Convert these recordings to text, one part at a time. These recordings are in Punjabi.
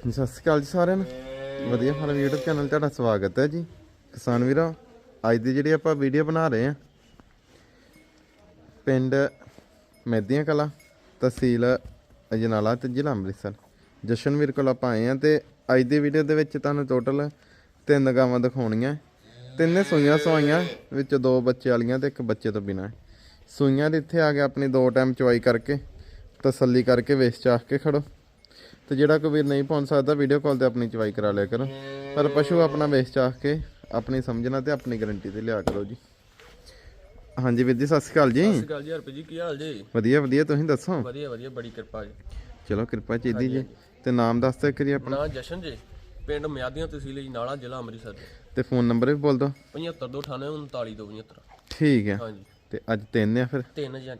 ਸਤਿ ਸ਼੍ਰੀ ਅਕਾਲ ਜੀ ਸਾਰਿਆਂ ਨੂੰ। ਵਧੀਆ ਫਾਰਮ YouTube ਚੈਨਲ ਤੁਹਾਡਾ ਸਵਾਗਤ ਹੈ ਜੀ। ਕਿਸਾਨ ਵੀਰੋ, ਅੱਜ ਦੀ ਜਿਹੜੀ ਆਪਾਂ ਵੀਡੀਓ ਬਣਾ ਰਹੇ ਹਾਂ, ਪਿੰਡ ਮੈਦੀਆਂ ਕਲਾ, ਤਹਿਸੀਲ ਅਜਨਾਲਾ ਤੇ ਜ਼ਿਲ੍ਹਾ ਅੰਮ੍ਰਿਤਸਰ। ਜਸ਼ਨਵੀਰ ਕੋਲ ਆਪਾਂ ਆਏ ਹਾਂ ਤੇ ਅੱਜ ਦੀ ਵੀਡੀਓ ਦੇ ਵਿੱਚ ਤੁਹਾਨੂੰ ਟੋਟਲ ਤਿੰਨ ਗਾਵਾਂ ਦਿਖਾਉਣੀਆਂ। ਤਿੰਨੇ ਸੂਈਆਂ ਸਵਾਈਆਂ, ਵਿੱਚ ਦੋ ਬੱਚੇ ਵਾਲੀਆਂ ਤੇ ਇੱਕ ਬੱਚੇ ਤੋਂ ਬਿਨਾਂ। ਸੂਈਆਂ ਦੇ ਇੱਥੇ ਆ ਕੇ ਆਪਣੀ ਦੋ ਟਾਈਮ ਚਵਾਈ ਕਰਕੇ, ਤਸੱਲੀ ਕਰਕੇ ਵੇਚ ਚਾਹ ਕੇ ਖੜੋ। ਤੇ ਜਿਹੜਾ ਕੋਈ ਵੀਰ ਨਹੀਂ ਪਹੁੰਚ ਸਕਦਾ ਵੀਡੀਓ ਕਾਲ ਤੇ ਆਪਣੀ ਚਵਾਈ ਕਰਾ ਲਿਆ ਕਰੋ। ਪਰ ਪਸ਼ੂ ਆਪਣਾ ਵੇਚ ਚਾਹ ਕੇ ਆਪਣੀ ਸਮਝਣਾ ਤੇ ਆਪਣੀ ਗਾਰੰਟੀ ਤੇ ਲਿਆ ਕਰੋ ਜੀ। ਹਾਂਜੀ ਵੀਰ ਜੀ ਸਤਿ ਸ਼੍ਰੀ ਅਕਾਲ ਜੀ। ਸਤਿ ਸ਼੍ਰੀ ਅਕਾਲ ਜੀ ਹਰਪ੍ਰੀਤ ਜੀ ਕੀ ਹਾਲ ਜੀ? ਵਧੀਆ ਵਧੀਆ ਤੁਸੀਂ ਦੱਸੋ? ਵਧੀਆ ਵਧੀਆ ਬੜੀ ਕਿਰਪਾ ਜੀ। ਚਲੋ ਕਿਰਪਾ ਚਾਹੀਦੀ ਜੀ। ਤੇ ਨਾਮ ਦੱਸ ਦਿਓ ਕਰੀ ਆਪਣਾ। ਜਸ਼ਨ ਜੀ ਪਿੰਡ ਮਿਆਦੀਆਂ ਤਹਿਸੀਲ ਜੀ ਨਾਲਾ ਜ਼ਿਲ੍ਹਾ ਅੰਮ੍ਰਿਤਸਰ ਤੇ ਫੋਨ ਨੰਬਰ ਵੀ ਬੋਲ ਦਿਓ। 7528399275 ਠੀਕ ਹੈ। ਹਾਂਜੀ। ਤੇ ਅੱਜ ਤਿੰਨ ਆ ਫਿਰ? ਤਿੰਨ ਜਾਂ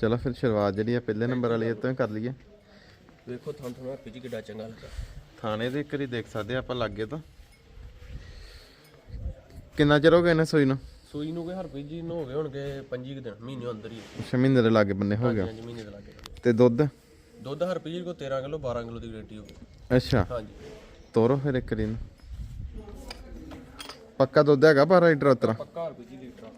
ਚਲੋ ਫਿਰ ਸ਼ੁਰੂਆਤ ਜਿਹੜੀ ਆ ਪਹਿਲੇ ਨੰਬਰ ਵਾਲੀ ਇਹ ਤੋਂ ਕਰ ਲਈਏ। ਵੇਖੋ ਥਾਂ ਥਾਂ ਜੀ ਕਿੱਡਾ ਚੰਗਾ ਲੱਗਾ ਥਾਣੇ ਦੇ ਇੱਕ ਵਾਰੀ ਦੇਖ ਸਕਦੇ ਆ ਆਪਾਂ ਲੱਗੇ ਤਾਂ। ਕਿੰਨਾ ਚਿਰ ਹੋ ਗਿਆ ਇਹਨੇ ਸੋਈ ਨੂੰ? ਸੂਈ ਨੂੰ ਕਿ ਹਰਪ੍ਰੀਤ ਜੀ ਨੂੰ ਹੋ ਗਏ ਹੋਣਗੇ 25 ਕੁ ਦਿਨ ਮਹੀਨੇ ਅੰਦਰ ਹੀ ਮਹੀਨੇ ਦੇ ਲਾਗੇ ਬੰਨੇ ਹੋ ਗਿਆ। ਹਾਂਜੀ ਮਹੀਨੇ ਦੇ ਲੱਗੇ। ਤੇ ਦੁੱਧ? ਦੁੱਧ ਹਰਪ੍ਰੀਤ ਜੀ ਕੋ 13 ਕਿਲੋ 12 ਕਿਲੋ ਦੀ ਗਰੰਟੀ ਹੋਊਗੀ। ਅੱਛਾ। ਹਾਂਜੀ। ਤੋਰੋ ਫਿਰ ਇੱਕ ਵਾਰੀ ਨੂੰ ਪੱਕਾ ਦੁੱਧ ਹੈਗਾ ਪਰ ਲੀਟਰ ਉਤਰਾ? ਪੱਕਾ ਹਰਪ੍ਰੀਤ ਜੀ ਲੀਟਰ ਆ।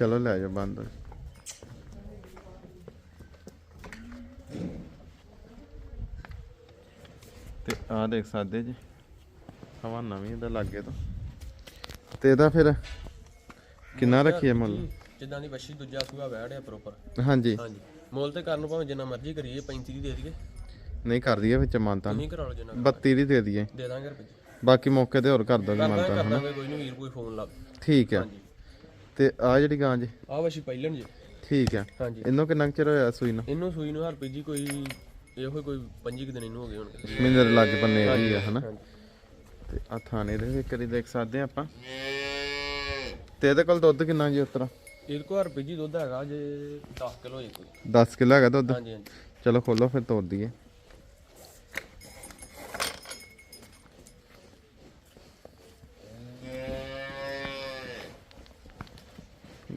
ਚਲੋ ਲੈ ਜਾਓ ਬੰਦ ਤੇ ਆ ਦੇਖ ਸਕਦੇ ਜੀ ਹਵਾ ਨਵੀਂ ਦਾ ਲੱਗੇ ਤੋਂ ਤੇ ਇਹਦਾ ਫਿਰ ਕਿੰਨਾ ਰੱਖੀਏ ਮੁੱਲ ਜਿੱਦਾਂ ਦੀ ਬੱਛੀ ਦੂਜਾ ਸੂਆ ਵੈੜਿਆ ਪ੍ਰੋਪਰ ਹਾਂਜੀ ਹਾਂਜੀ ਮੁੱਲ ਤੇ ਕਰਨ ਨੂੰ ਭਾਵੇਂ ਜਿੰਨਾ ਮਰਜ਼ੀ ਕਰੀਏ 35 ਦੀ ਦੇ ਦਈਏ ਨਹੀਂ ਕਰ ਦਈਏ ਵਿੱਚ ਮਾਨਤਾ ਤੁਸੀਂ ਕਰਾ ਲਓ ਜਿੰਨਾ 32 ਦੀ ਦੇ ਦਈਏ ਦੇ ਦਾਂਗੇ ਰੁਪਏ ਬਾਕੀ ਮੌਕੇ ਤੇ ਹੋਰ ਕਰ ਦੋਗੇ ਮਾਨਤਾ ਕਰ ਦਾਂਗੇ ਕੋਈ ਨਹੀਂ ਵੀਰ ਕੋਈ ਫੋਨ ਲਾ ਠੀਕ ਹੈ ਹਾਂਜੀ ਤੇ ਆ ਜਿਹੜੀ ਗਾਂ ਜੀ? ਆਹ ਵਸ਼ੀ ਪਹਿਲਣ ਜੀ। ਠੀਕ ਹਾਂਜੀ। ਇਹਨੂੰ ਕਿੰਨਾ ਕੁ ਚਿਰ ਹੋਇਆ ਸੂਈ ਨੂੰ? ਇਹਨੂੰ ਸੂਈ ਨੂੰ ਹਰਪੀ ਜੀ ਕੋਈ ਇਹੋ ਕੋਈ 25 ਕੁ ਦਿਨ ਇਹਨੂੰ ਹੋ ਗਏ ਹੋਣਗੇ ਦੇ ਲਾਗੇ ਬੰਨੇ ਇਹਦੀ ਆ ਹਨਾ? ਤੇ ਆ ਥਾਣੇ ਦੇ ਵੀ ਕਰੀ ਦੇਖ ਸਕਦੇ ਆ ਆਪਾਂ। ਤੇ ਇਹਦੇ ਕੋਲ ਦੁੱਧ ਕਿੰਨਾ ਜੀ ਉਤਰਾ ਇਹਦੇ ਕੋਲ ਹਰਪੀ ਜੀ ਦੁੱਧ ਹੈਗਾ ਜੇ 10 ਕਿਲੋ ਜੇ ਕੋਈ। 10 ਕਿਲੋ ਹੈਗਾ ਦੁੱਧ? ਹਾਂਜੀ ਹਾਂਜੀ। ਚਲੋ ਖੋਲੋ ਫਿਰ ਤੋੜ ਦਈਏ।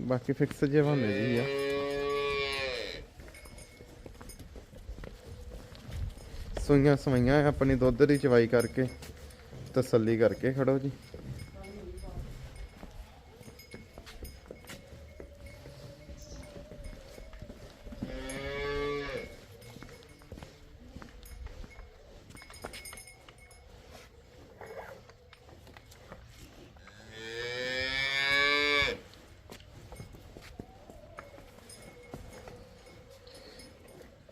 ਬਾਕੀ ਫਿਕਸ ਜੇ ਬੰਨੇ ਜੀ ਆ। ਸੂਈਆਂ ਸਵਾਈਆਂ ਆਪਣੀ ਦੁੱਧ ਦੀ ਚਵਾਈ ਕਰਕੇ, ਤਸੱਲੀ ਕਰਕੇ ਖੜੋ ਜੀ।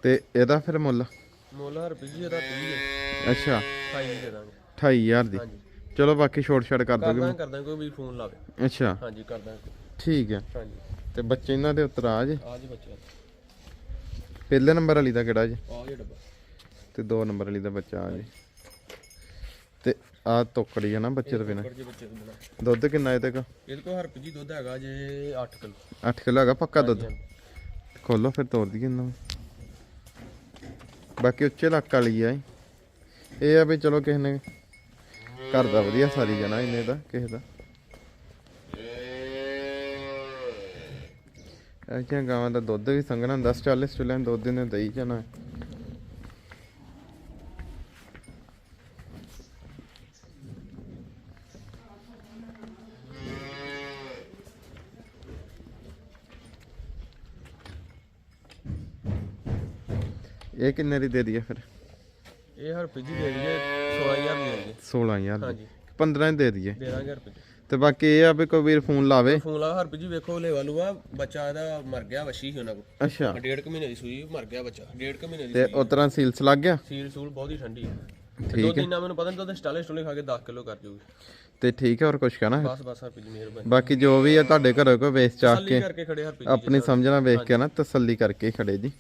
ਤੇ ਇਹਦਾ ਫਿਰ ਮੁੱਲ? ਮੁੱਲ ਹਰਪੀ ਜੀ ਇਹਦਾ 30 ਹੈ। ਅੱਛਾ। 28 ਦੇ ਦਾਂਗੇ। 28000 ਦੀ। ਹਾਂਜੀ। ਚਲੋ ਬਾਕੀ ਛੋਟ ਛੜ ਕਰ ਦੋਗੇ ਕਰਦਾ ਕਰਦਾ ਕੋਈ ਵੀ ਫੋਨ ਲਾਵੇ। ਅੱਛਾ। ਹਾਂਜੀ ਕਰਦਾ ਠੀਕ ਹੈ। ਹਾਂਜੀ। ਤੇ ਬੱਚੇ ਇਹਨਾਂ ਦੇ ਉੱਤਰ ਜੇ? ਆ ਜੀ ਬੱਚਾ ਪਹਿਲੇ ਨੰਬਰ ਵਾਲੀ ਦਾ ਕਿਹੜਾ ਜੀ? ਆ ਜੀ ਡੱਬਾ। ਤੇ ਦੋ ਨੰਬਰ ਵਾਲੀ ਦਾ ਬੱਚਾ ਆ ਜੀ। ਤੇ ਆ ਤੋਕੜੀ ਹੈ ਨਾ ਬੱਚੇ ਤੋਂ ਬਿਨਾ। ਬੱਚੇ ਬਣਾ ਦੁੱਧ ਕਿੰਨਾ ਇਹਦੇ ਕੋ ਇਹਦੇ ਕੋਲ ਹਰਪੀ ਜੀ ਦੁੱਧ ਹੈਗਾ ਜੇ 8 ਕਿਲੋ। 8 ਕਿਲੋ ਹੈਗਾ ਪੱਕਾ ਦੁੱਧ? ਖੋਲੋ ਫਿਰ ਤੋੜ ਦਈਏ ਇਹਨਾਂ ਨੂੰ। ਬਾਕੀ ਉੱਚੇ ਇਲਾਕਾ ਲਈ ਆ ਇਹ। ਆ ਵੀ ਚਲੋ ਕਿਸੇ ਨੇ ਘਰ ਦਾ ਵਧੀਆ ਸਾਰੀ ਜਾਣਾ ਇਹਨੇ ਦਾ ਕਿਸੇ ਦਾ ਐਸੀਆਂ ਗਾਵਾਂ ਦਾ ਦੁੱਧ ਵੀ ਸੰਘਣਾ 10 40 ਚੁੱਲ੍ਹੇ ਦੁੱਧ ਨੇ ਦਈ ਜਾਣਾ ਇਹ ਕਿੰਨੇ ਦੀ ਦੇ ਦਈਏ ਫਿਰ? ਇਹ ਹਰਪੀ ਜੀ ਦੇ ਦਈਏ 16000 ਦੇ ਦਈਏ। 16000 ਦੀ। ਹਾਂਜੀ। 15 ਦੀ ਦੇ ਦਈਏ। ਦੇ ਦਾਂਗੇ ਹਰਪੀ ਜੀ। ਤੇ ਬਾਕੀ ਇਹ ਆ ਵੀ ਕੋਈ ਵੀਰ ਫੋਨ ਲਾਵੇ। ਫੋਨ ਲਾ ਹਰਪੀ ਜੀ ਵੇਖੋ ਲੈਵਾ ਲੂਆ ਬੱਚਾ ਇਹਦਾ ਮਰ ਗਿਆ ਵਸ਼ੀ ਸੀ ਉਹਨਾਂ ਕੋਲ। ਅੱਛਾ। ਡੇਢ ਕੁ ਮਹੀਨੇ ਦੀ ਸੂਈ ਮਰ ਗਿਆ ਬੱਚਾ ਡੇਢ ਕੁ ਮਹੀਨੇ ਦੀ ਤੇ ਉਸ ਤਰ੍ਹਾਂ ਸੀਲਸ ਲੱਗ ਗਿਆ? ਸੀਲ ਸੂਲ ਬਹੁਤੀ ਠੰਡੀ ਹੈ ਠੀਕ ਦੋ ਦਿਨਾਂ ਮੈਨੂੰ ਪਤਾ ਨਹੀਂ ਉਹਦੇ ਸਟਾਲੇ ਸਟੂਲੇ ਖਾ ਕੇ 10 ਕਿਲੋ ਕਰ ਜੂਗੀ। ਤੇ ਠੀਕ ਹੈ ਹੋਰ ਕੁਝ ਕਹਿਣਾ ਬਸ ਬਸ ਹਰਪੀ ਜੀ ਮਿਹਰਬਾਨੀ। ਬਾਕੀ ਜੋ ਵੀ ਆ ਤੁਹਾਡੇ ਘਰੋਂ ਕੋਈ ਵੇਚ ਚਾਹ ਤਸੱਲੀ ਕੇ ਕਰਕੇ ਖੜੇ ਹਰਪੀ ਜੀ ਆਪਣੀ ਸਮਝਣਾ ਵੇਖ ਕੇ ਨਾ ਤਸੱਲੀ ਕਰਕੇ ਹੀ ਖੜੇ ਜੀ।